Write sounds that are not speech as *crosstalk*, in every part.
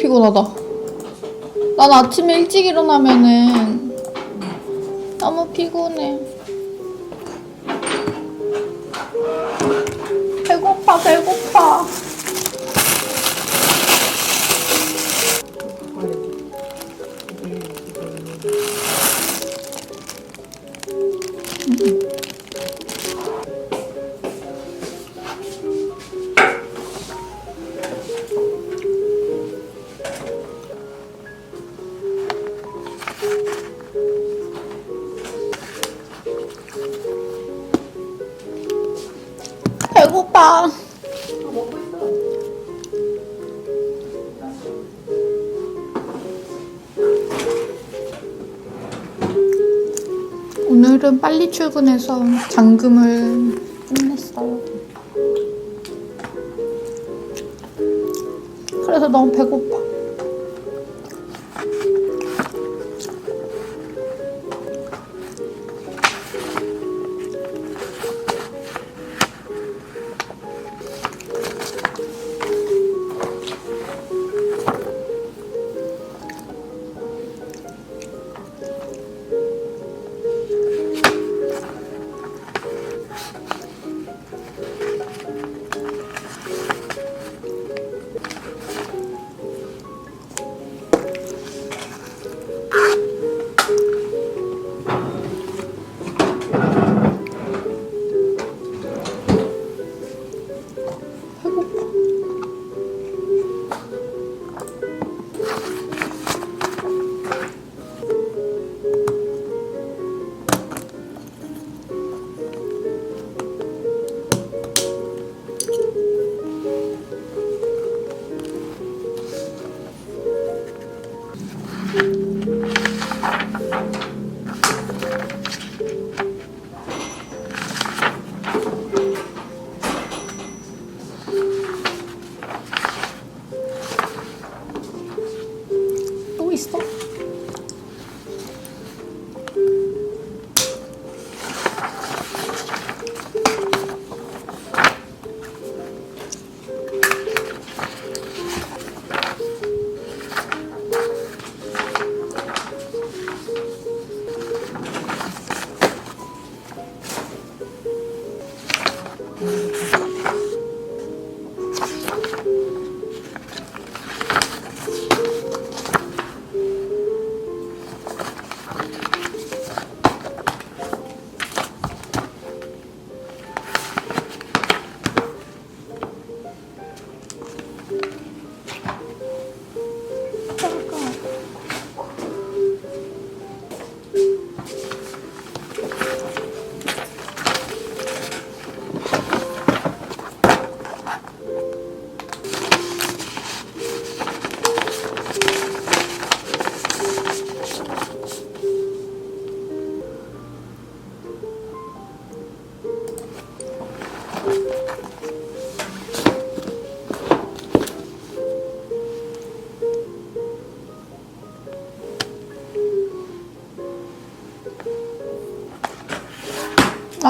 피곤하다. 난 아침에 일찍 일어나면은 너무 피곤해. 배고파, 배고파. 배고파. 오늘은 빨리 출근해서 잠금을 끝냈어요. 그래서 너무 배고파.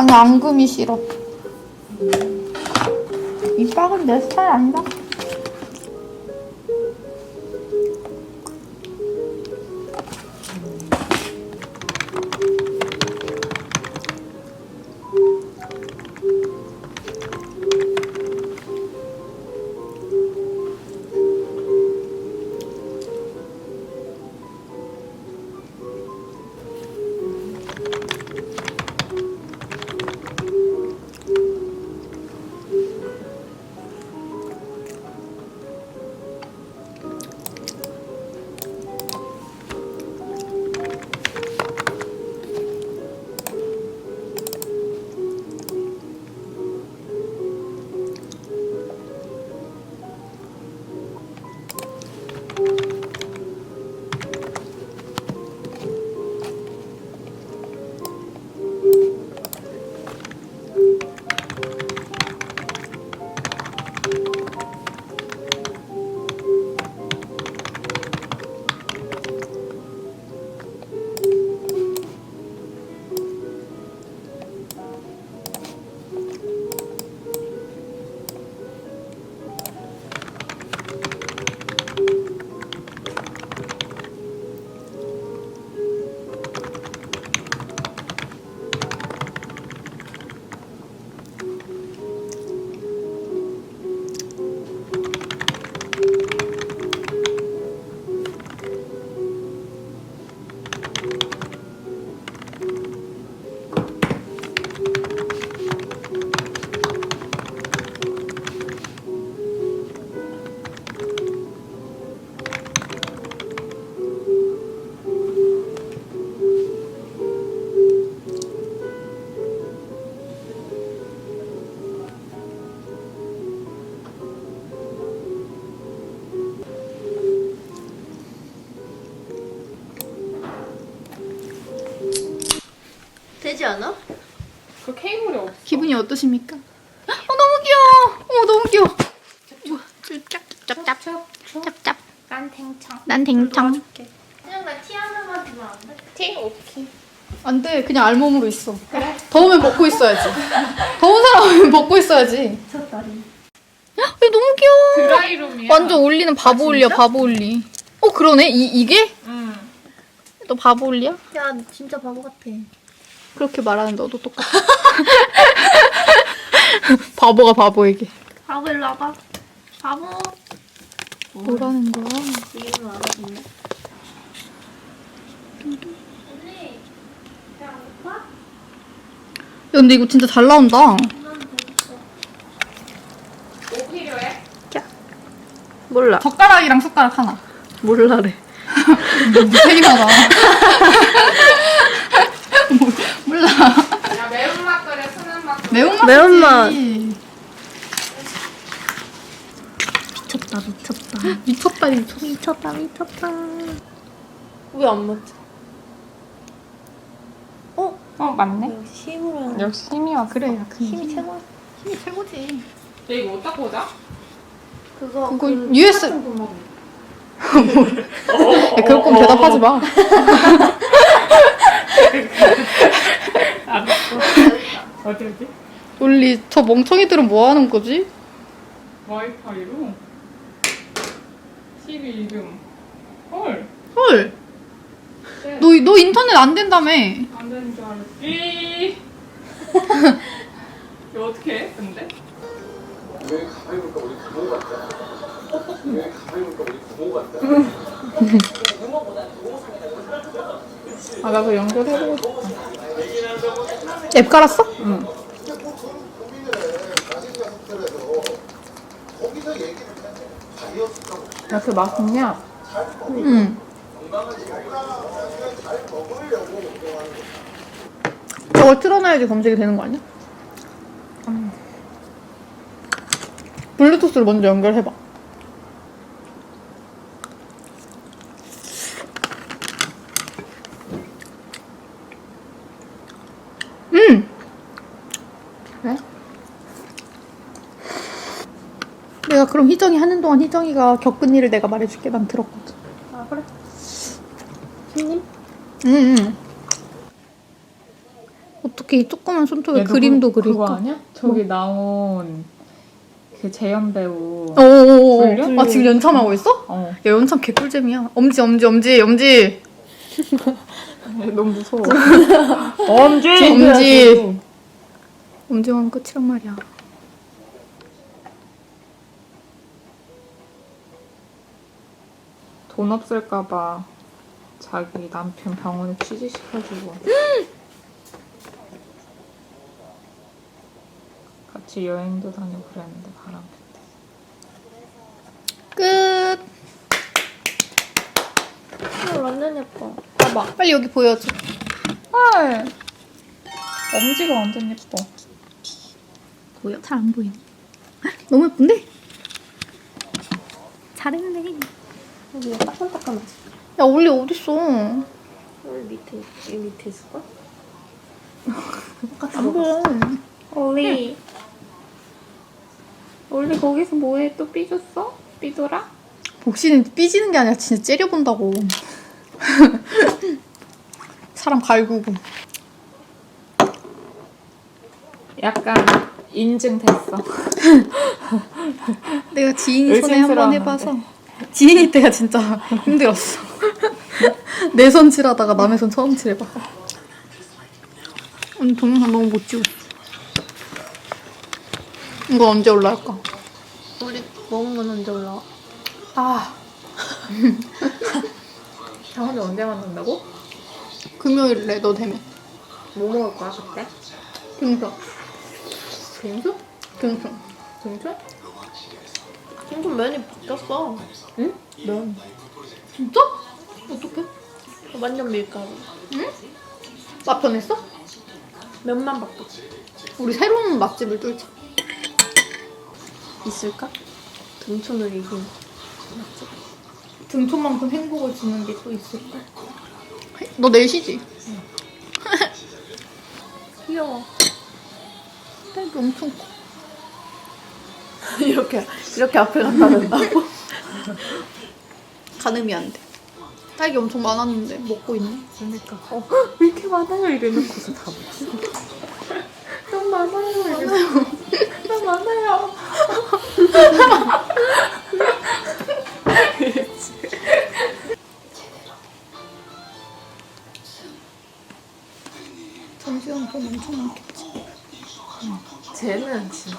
나는 앙금이 싫어. 밑밥은 내 스타일 아니다. 않아? 그 케이블이 없어. 기분이 어떠십니까? 어 너무 귀여워. 어 너무 귀여워. 우와, 짭짭짭짭 짭짭. 난 탱청. 난 댕청. 그냥 나티 하나만 주면 안 돼? 티? 오케이. 안 돼. 그냥 알몸으로 있어. 더우면 먹고 있어야지. *laughs* 더운 사람은 *laughs* 먹고 있어야지. 미쳤다리. 야, 얘 너무 귀여워. 드라이룸이야. 완전 올리는 바보 올리야, 바보 올리. 어, 그러네. 이, 이게? 응. 너 바보 올리야? 야, 진짜 바보 같아. 그렇게 말하는 너도 똑같아. *laughs* 바보가 바보에게. 바보 일로 와봐. 바보. 뭐라는 거야? 이름은 알아듣네. 야, 근데 이거 진짜 잘 나온다. 뭐 필요해? 몰라. 젓가락이랑 숟가락 하나. 몰라래. *laughs* 무색이하다. *laughs* 몰라. 야, 매운맛 그래, 순한맛 그래. 매운맛. 매운맛. 미쳤다, 미쳤다. 미쳤다, 미쳤다. 미쳤다, 미쳤다. 왜 안 맞지? 어, 맞네. 역시 힘으로 하는 역시 힘이 왔어. 그래, 야, 그 힘이 최고야. 힘이 최고지. 야, 이거 어디다 꽂아? 그거, 그거 그 US. 똑같은. 야, 그럴 거면 대답하지 마. *laughs* 어디, 어디? 올리, 저 멍청이들은 뭐 하는 거지? 와이파이로 12금. 헐. 헐. 네. 너, 너 인터넷 안 된다며. 안 되는 줄 알았지. *laughs* 이거 어떻게 해, 근데? 왜 가만히 보니까 우리 부모 같다. 왜 가만히 보니까 우리 부모 같다. *laughs* 아, 나도 연결해보고 싶어. 앱 깔았어? 응. 야, 그 맛있냐? 응. 저걸 틀어놔야지 검색이 되는 거 아니야? 블루투스를 먼저 연결해봐. 음! 그래? 내가 그럼 희정이 하는 동안 희정이가 겪은 일을 내가 말해줄게. 난 들었거든. 아, 그래. 손님? 응, 응. 어떻게 이 조그만 손톱에 얘도 그림도 그, 그릴까? 그거 아니야? 저기 나온 그 재현 배우. 어어어. 졸려? 아, 지금 연참하고 있어? 어. 야, 연참 개꿀잼이야. 엄지, 엄지, 엄지, 엄지. *laughs* 너무 무서워. *laughs* 엄지! 엄지. 엄지만 끝이란 말이야. 돈 없을까봐 자기 남편 병원에 취직시켜주고 같이 여행도 다니고 그랬는데 바람. 끝. 어, 완전 예뻐. 봐봐. 빨리 여기 보여줘. 헐! 엄지가 완전 예뻐. 보여? 잘 안 보이네. *laughs* 너무 예쁜데? 잘했네. 여기 따끈따끈하지? 야, 올리 어딨어? 여기 밑에, 여기 밑에 있을걸? 안 보여. 올리. 올리 거기서 뭐해? 또 삐졌어? 삐돌아? 복시는 삐지는 게 아니라 진짜 째려본다고. *laughs* 사람 갈구고. 약간 인증됐어. *laughs* 내가 지인이 손에 한 번. 해봐서 지인이 때가 진짜 힘들었어. 내 손 칠하다가 남의 손 처음 칠해봐. 언니 동영상 너무 못 찍었어. 이거 언제 올라올까? 우리 먹은 건 언제 올라와? 아 *laughs* 장원이 언제 만난다고? 금요일에 너 되면 뭐 먹을 거야, 그때? 빙수? 등수. 빙수? 지금 면이 바뀌었어. 응? 면. 진짜? 어떡해? 완전 밀가루. 맛 변했어? 면만 바뀌었어. 우리 새로운 맛집을 뚫자. 있을까? 등촌을 이긴. 등촌만큼 행복을 주는 게 또 있을까? 너 내일 쉬지? *laughs* 귀여워. 딸기 엄청 커. *laughs* 이렇게 이렇게 앞에 갖다 댄다고? *laughs* 가늠이 안 돼. 딸기 엄청 많았는데 먹고 있네. 그러니까 어, 왜 이렇게 많아요? 이래놓고서 다 먹어. 너무 많아요. 이래서. 너무 많아요. 전시관 돈 엄청 많겠지. 쟤는 진짜.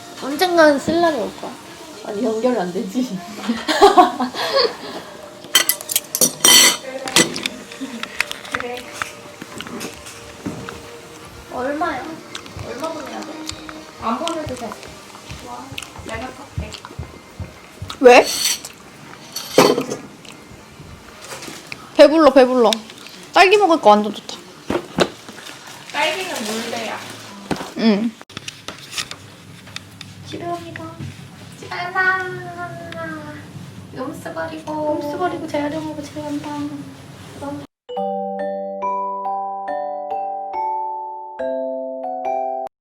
언젠간 쓸라면 올 거야. 아니 연결 안 되지. *laughs* 얼마야? 얼마 보내야 돼? 안 보내도 돼. 왜? 배불러 배불러. 딸기 먹을 거 완전 좋다. 딸기는 물대야. 응. 음수 버리고. 음수 버리고 재활용하고 집에 간다.